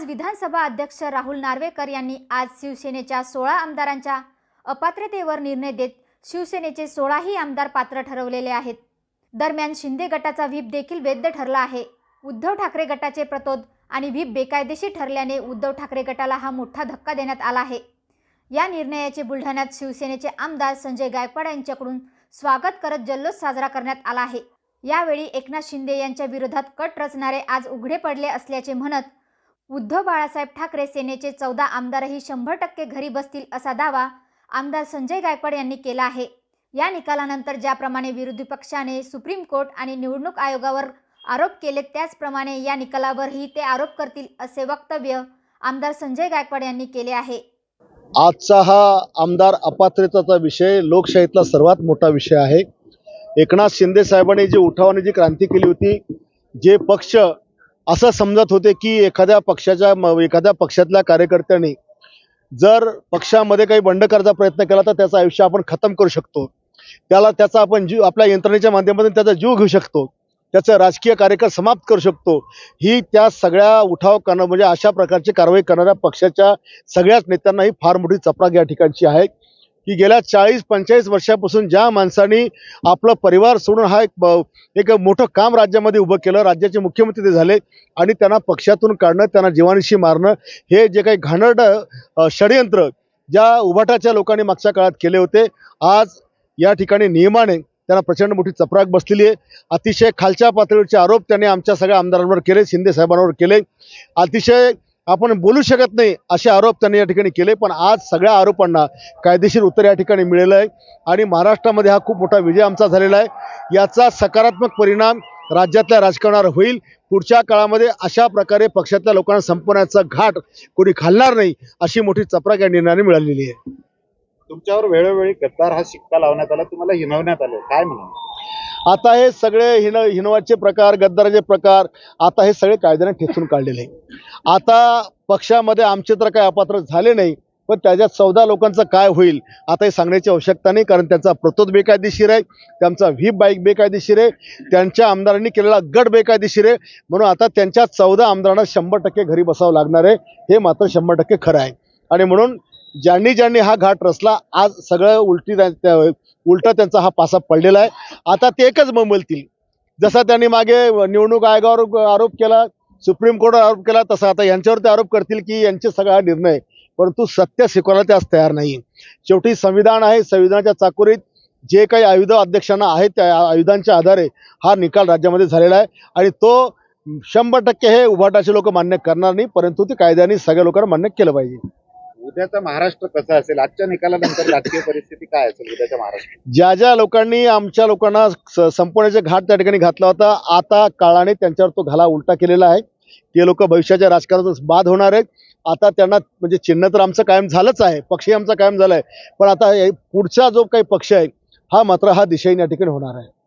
आज विधानसभा अध्यक्ष राहुल नार्वेकर यांनी आज शिवसेनेच्या सोळा आमदारांच्या अपात्रतेवर निर्णय देत शिवसेनेचे सोळाही आमदार पात्र ठरवलेले आहेत. दरम्यान शिंदे गटाचा व्हीप देखील वैध ठरला आहे. उद्धव ठाकरे गटाचे प्रतोद आणि व्हीप बेकायदेशीर ठरल्याने उद्धव ठाकरे गटाला हा मोठा धक्का देण्यात आला आहे. या निर्णयाचे बुलढाण्यात शिवसेनेचे आमदार संजय गायकवाड यांच्याकडून स्वागत करत जल्लोष साजरा करण्यात आला आहे. यावेळी एकनाथ शिंदे यांच्या विरोधात कट रचणारे आज उघडे पडले असल्याचे म्हणत उद्धव बाळासाहेब ठाकरे सेनेचे चौदा आमदारही शंभर टक्के घरी बसतील असा दावा आमदार संजय गायकवाड यांनी केला आहे. या निकालानंतर ज्याप्रमाणे विरोधी पक्षाने सुप्रीम कोर्ट आणि निवडणूक आयोगावर आरोप केले त्याचप्रमाणे या निकालावरही ते आरोप करतील असे वक्तव्य आमदार संजय गायकवाड यांनी केले आहे. आजचा हा आमदार अपात्रतेचा विषय लोकशाहीतला सर्वात मोठा विषय आहे. एकनाथ शिंदे साहेबांनी जी उठावाने जी क्रांती केली होती जे पक्ष असं समजत होते की एखाद्या पक्षाच्या एखाद्या पक्षातल्या कार्यकर्त्यांनी जर पक्षामध्ये काही बंड करायचा प्रयत्न केला तर त्याचं आयुष्य आपण खतम करू शकतो. त्याला त्याचा आपण जीव आपल्या यंत्रणेच्या माध्यमातून त्याचा जीव घेऊ शकतो. त्याचं राजकीय कार्यकाळ समाप्त करू शकतो. ही त्या सगळ्या उठाव करणं म्हणजे अशा प्रकारची कारवाई करणाऱ्या पक्षाच्या सगळ्याच नेत्यांना ही फार मोठी चपराक या ठिकाणची आहे. की गेल्या चाळीस पंचेचाळीस वर्षापासून ज्या माणसांनी आपला परिवार सोडून हा एक एक मोठं काम राज्यामध्ये उभं केलं राज्याचे मुख्यमंत्री ते झाले आणि त्यांना पक्षातून काढणं त्यांना जीवानिशी मारणं हे जे काही घाणड षडयंत्र ज्या उभाटाच्या लोकांनी मागच्या काळात केले होते आज या ठिकाणी नियमाने त्यांना प्रचंड मोठी चपराक बसलेली आहे. अतिशय खालच्या पातळीवरचे आरोप त्यांनी आमच्या सगळ्या आमदारांवर केले शिंदे साहेबांवर केले. अतिशय आपण बोलू शकत नाही असे आरोप त्यांनी या ठिकाणी केले पण आज सगळ्या आरोपांना कायदेशीर उत्तर या ठिकाणी मिळेलं आहे. आणि महाराष्ट्रामध्ये हा खूप मोठा विजय आमचा झालेला आहे. याचा सकारात्मक परिणाम राज्यातल्या राजकारणावर होईल. पुढच्या काळामध्ये अशा प्रकारे पक्षातल्या लोकांना संपवण्याचा घाट कोणी घालणार नाही अशी मोठी चपराक या निर्णयाने मिळालेली आहे. तुमच्यावर वेळोवेळी गद्दार हा शिक्का लावण्यात आला तुम्हाला हिनवण्यात आलं. काय म्हणून आता हे सगळे हिन हिनवाचे प्रकार गद्दाराचे प्रकार आता हे सगळे कायद्याने ठेचून काढलेले आहे आता पक्षामध्ये आमचे तर काय अपात्र झाले नाही पण त्याच्यात चौदा लोकांचं काय होईल आता हे सांगण्याची आवश्यकता नाही कारण त्यांचा प्रतोद बेकायदेशीर आहे त्यांचा व्हीप बाईक बेकायदेशीर आहे त्यांच्या आमदारांनी केलेला गट बेकायदेशीर आहे म्हणून आता त्यांच्या चौदा आमदारांना शंभर टक्के घरी बसावं लागणार आहे हे मात्र शंभर टक्के खरं आहे. आणि म्हणून ज्यांनी ज्यांनी हा घाट रचला आज सगळं उलटी त्या- उलटा त्यांचा हा पासा पडलेला आहे. आता ते एकच मंबलतील जसा त्यांनी मागे निवडणूक आयोगावर आरोप केला सुप्रीम कोर्टावर आरोप केला तसा आता यांच्यावर ते आरोप करतील की यांचे सगळा हा निर्णय परंतु सत्य स्वीकारायला ते आज तयार नाही. शेवटी संविधान आहे संविधानाच्या चाकोरीत जे काही आयुध अध्यक्षांना आहेत त्या आयुधांच्या आधारे हा निकाल राज्यामध्ये झालेला आहे. आणि तो शंभर टक्के हे उभाटाचे लोक मान्य करणार नाही परंतु ते कायद्याने सगळ्या लोकांना मान्य केलं पाहिजे. सध्याचा महाराष्ट्र कसा असेल? आजच्या निकालानंतर राजकीय परिस्थिती काय असेल उद्याच्या महाराष्ट्र? ज्या ज्या लोकांनी आमच्या लोकांना स- संपवण्याचे घाट त्या ठिकाणी घातला होता आता काळाने त्यांच्यावर तो घाला उलटा केलेला आहे. ते लोक भविष्याच्या राजकारणातच बाद होणार आहेत. आता त्यांना म्हणजे चिन्ह तर आमचं कायम झालंच आहे. पक्षही आमचा कायम झालाय. पण आता पुढचा जो काही पक्ष आहे हा मात्र हा दिशेने या ठिकाणी होणार आहे.